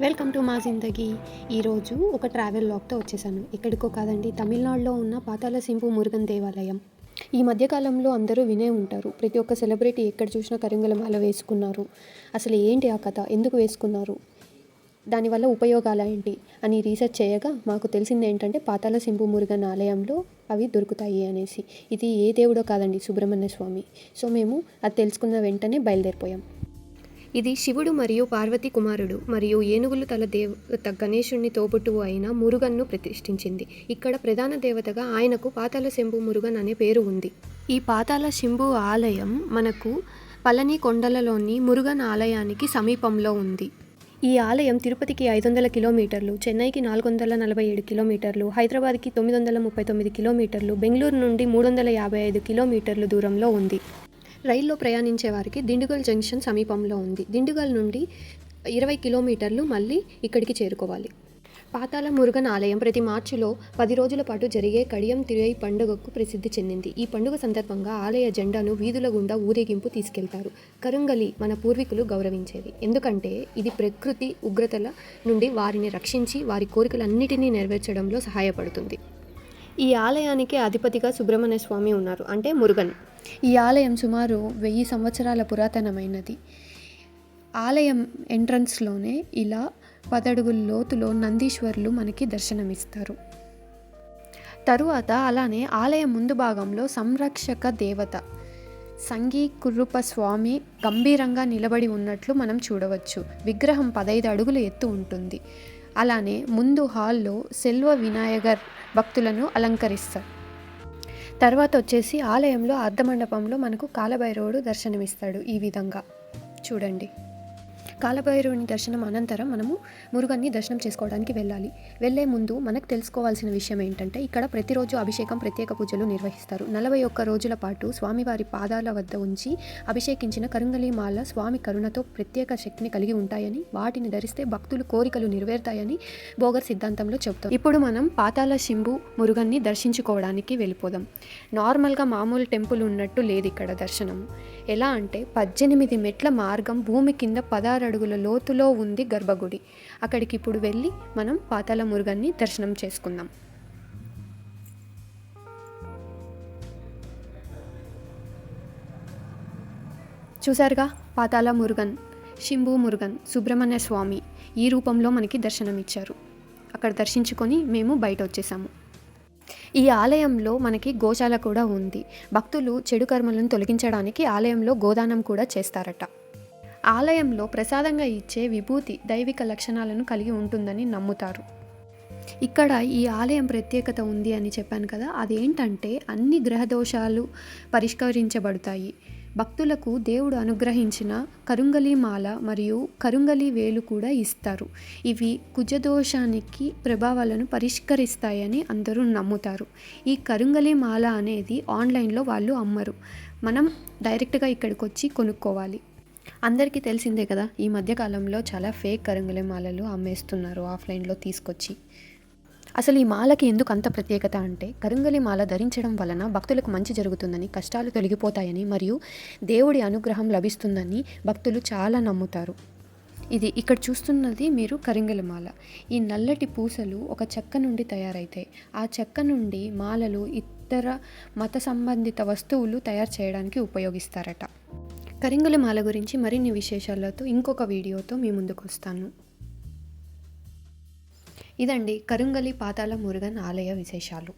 Welcome to మా జిందగీ. ఈరోజు ఒక ట్రావెల్ లాగ్తో వచ్చేసాను. ఎక్కడికో కాదండి తమిళనాడులో ఉన్న పాతాల సింపు మురుగన్ దేవాలయం. ఈ మధ్యకాలంలో అందరూ వినే ఉంటారు ప్రతి ఒక్క సెలబ్రిటీ ఎక్కడ చూసినా కరింగల మాల వేసుకున్నారు. అసలు ఏంటి ఆ కథ? ఎందుకు వేసుకున్నారు? దానివల్ల ఉపయోగాలు ఏంటి? అని రీసెర్చ్ చేయగా మాకు తెలిసింది ఏంటంటే పాతాల సింపు మురుగన్ ఆలయంలో అవి దొరుకుతాయి అనేసి. ఇది ఏ దేవుడో కాదండి సుబ్రహ్మణ్య స్వామి. సో మేము అది తెలుసుకున్న వెంటనే బయలుదేరిపోయాం. ఇది శివుడు మరియు పార్వతి కుమారుడు మరియు ఏనుగులు తల దేవత గణేశుణ్ణి తోబుట్టువు అయిన మురుగన్ను ప్రతిష్ఠించింది. ఇక్కడ ప్రధాన దేవతగా ఆయనకు పాతాల శంభు మురుగన్ అనే పేరు ఉంది. ఈ పాతాల శంభు ఆలయం మనకు పళని కొండలలోని మురుగన్ ఆలయానికి సమీపంలో ఉంది. ఈ ఆలయం తిరుపతికి ఐదు వందల కిలోమీటర్లు చెన్నైకి నాలుగు వందల నలభై ఏడు కిలోమీటర్లు హైదరాబాద్కి తొమ్మిది వందల ముప్పై తొమ్మిది కిలోమీటర్లు బెంగళూరు నుండి మూడు వందల యాభై ఐదు కిలోమీటర్లు దూరంలో ఉంది. రైల్లో ప్రయాణించే వారికి దిండుగల్ జంక్షన్ సమీపంలో ఉంది. దిండుగల్ నుండి ఇరవై కిలోమీటర్లు మళ్ళీ ఇక్కడికి చేరుకోవాలి. పాతాల మురుగన్ ఆలయం ప్రతి మార్చిలో పది రోజుల పాటు జరిగే కడియం తిరువై పండుగకు ప్రసిద్ధి చెందింది. ఈ పండుగ సందర్భంగా ఆలయ జెండాను వీధుల గుండా ఊరేగింపు తీసుకెళ్తారు. కరుంగలి మన పూర్వీకులు గౌరవించేది. ఎందుకంటే ఇది ప్రకృతి ఉగ్రతల నుండి వారిని రక్షించి వారి కోరికలన్నిటినీ నెరవేర్చడంలో సహాయపడుతుంది. ఈ ఆలయానికి అధిపతిగా సుబ్రహ్మణ్య స్వామి ఉన్నారు అంటే మురుగన్. ఈ ఆలయం సుమారు వెయ్యి సంవత్సరాల పురాతనమైనది. ఆలయం ఎంట్రన్స్లోనే ఇలా పదడుగుల లోతులో నందీశ్వరులు మనకి దర్శనమిస్తారు. తరువాత అలానే ఆలయం ముందు భాగంలో సంరక్షక దేవత సంగీ కుర్రుప స్వామి గంభీరంగా నిలబడి ఉన్నట్లు మనం చూడవచ్చు. విగ్రహం పదైదు అడుగులు ఎత్తు ఉంటుంది. అలానే ముందు హాల్లో సెల్వ వినాయగర్ భక్తులను అలంకరిస్తారు. తర్వాత వచ్చేసి ఆలయంలో అర్ధమండపంలో మనకు కాలభైరవుడు దర్శనమిస్తాడు ఈ విధంగా. చూడండి. కాలభైరవుని దర్శనం అనంతరం మనము మురుగన్ని దర్శనం చేసుకోవడానికి వెళ్ళాలి. వెళ్ళే ముందు మనకు తెలుసుకోవాల్సిన విషయం ఏంటంటే ఇక్కడ ప్రతిరోజు అభిషేకం ప్రత్యేక పూజలు నిర్వహిస్తారు. నలభై ఒక్క రోజుల పాటు స్వామివారి పాదాల వద్ద ఉంచి అభిషేకించిన కరుంగలి మాల స్వామి కరుణతో ప్రత్యేక శక్తిని కలిగి ఉంటాయని వాటిని ధరిస్తే భక్తులు కోరికలు నెరవేరుతాయని బోగర్ సిద్ధాంతంలో చెబుతాం. ఇప్పుడు మనం పాతాల శింబు మురుగన్ని దర్శించుకోవడానికి వెళ్ళిపోదాం. నార్మల్గా మామూలు టెంపుల్ ఉన్నట్టు లేదు ఇక్కడ దర్శనం. ఎలా అంటే పద్దెనిమిది మెట్ల మార్గం భూమి కింద పదహారు అడుగుల లోతులో ఉంది గర్భగుడి. అక్కడికి ఇప్పుడు వెళ్ళి మనం పాతాల మురుగన్ని దర్శనం చేసుకుందాం. చూసారుగా పాతాల మురుగన్ శింభు మురుగన్ సుబ్రహ్మణ్య స్వామి ఈ రూపంలో మనకి దర్శనమిచ్చారు. అక్కడ దర్శించుకొని మేము బయట వచ్చేసాము ఈ ఆలయంలో మనకి గోశాల కూడా ఉంది. భక్తులు చెడు కర్మలను తొలగించడానికి ఆలయంలో గోదానం కూడా చేస్తారట. ఆలయంలో ప్రసాదంగా ఇచ్చే విభూతి దైవిక లక్షణాలను కలిగి ఉంటుందని నమ్ముతారు. ఇక్కడ ఈ ఆలయం ప్రత్యేకత ఉంది అని చెప్పాను కదా అదేంటంటే అన్ని గ్రహదోషాలు పరిష్కరించబడతాయి. భక్తులకు దేవుడు అనుగ్రహించిన కరుంగలి మాల మరియు కరుంగలి వేలు కూడా ఇస్తారు. ఇవి కుజదోషానికి ప్రభావాలను పరిష్కరిస్తాయని అందరూ నమ్ముతారు. ఈ కరుంగలి మాల అనేది ఆన్లైన్లో వాళ్ళు అమ్మరు. మనం డైరెక్ట్గా ఇక్కడికి వచ్చి కొనుక్కోవాలి. అందరికీ తెలిసిందే కదా ఈ మధ్యకాలంలో చాలా ఫేక్ కరంగుల మాలలు అమ్మేస్తున్నారు ఆఫ్లైన్లో తీసుకొచ్చి. అసలు ఈ మాలకి ఎందుకు అంత ప్రత్యేకత అంటే కరుంగలి మాల ధరించడం వలన భక్తులకు మంచి జరుగుతుందని కష్టాలు తొలగిపోతాయని మరియు దేవుడి అనుగ్రహం లభిస్తుందని భక్తులు చాలా నమ్ముతారు. ఇది ఇక్కడ చూస్తున్నది మీరు కరింగలి మాల ఈ నల్లటి పూసలు ఒక చెక్క నుండి తయారైతాయి ఆ చెక్క నుండి మాలలు ఇతర మత సంబంధిత వస్తువులు తయారు చేయడానికి ఉపయోగిస్తారట. కరింగలి మాల గురించి మరిన్ని విశేషాలతో ఇంకొక వీడియోతో మీ ముందుకు వస్తాను. ఇదండి కరుంగలి పాతాల మురుగన్ ఆలయ విశేషాలు.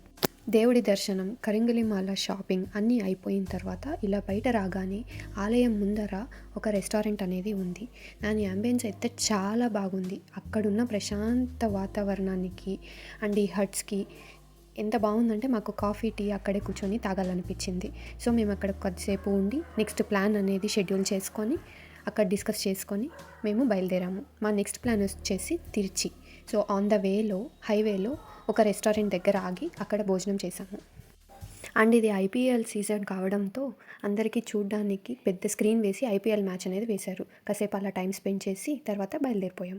దేవుడి దర్శనం కరింగలిమాల షాపింగ్ అన్నీ అయిపోయిన తర్వాత ఇలా బయట రాగానే ఆలయం ముందర ఒక రెస్టారెంట్ అనేది ఉంది. దాని అంబియన్స్ అయితే చాలా బాగుంది. అక్కడున్న ప్రశాంత వాతావరణానికి అండ్ ఈ హట్స్కి ఎంత బాగుందంటే మాకు కాఫీ టీ అక్కడే కూర్చొని తాగాలనిపించింది. సో మేము అక్కడ కొద్దిసేపు ఉండి నెక్స్ట్ ప్లాన్ అనేది షెడ్యూల్ చేసుకొని అక్కడ డిస్కస్ చేసుకొని మేము బయలుదేరాము. మా నెక్స్ట్ ప్లాన్ వచ్చేసి తిరుచి. సో ఆన్ ద వేలో హైవేలో ఒక రెస్టారెంట్ దగ్గర ఆగి అక్కడ భోజనం చేశాము. అండ్ ఇది ఐపీఎల్ సీజన్ కావడంతో అందరికీ చూడడానికి పెద్ద స్క్రీన్ వేసి ఐపీఎల్ మ్యాచ్ అనేది వేశారు. కాసేపు అలా టైం స్పెండ్ చేసి తర్వాత బయలుదేరిపోయాం.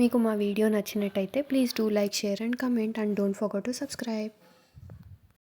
మీకు మా వీడియో నచ్చినట్టయితే please do like share and comment and don't forget to subscribe.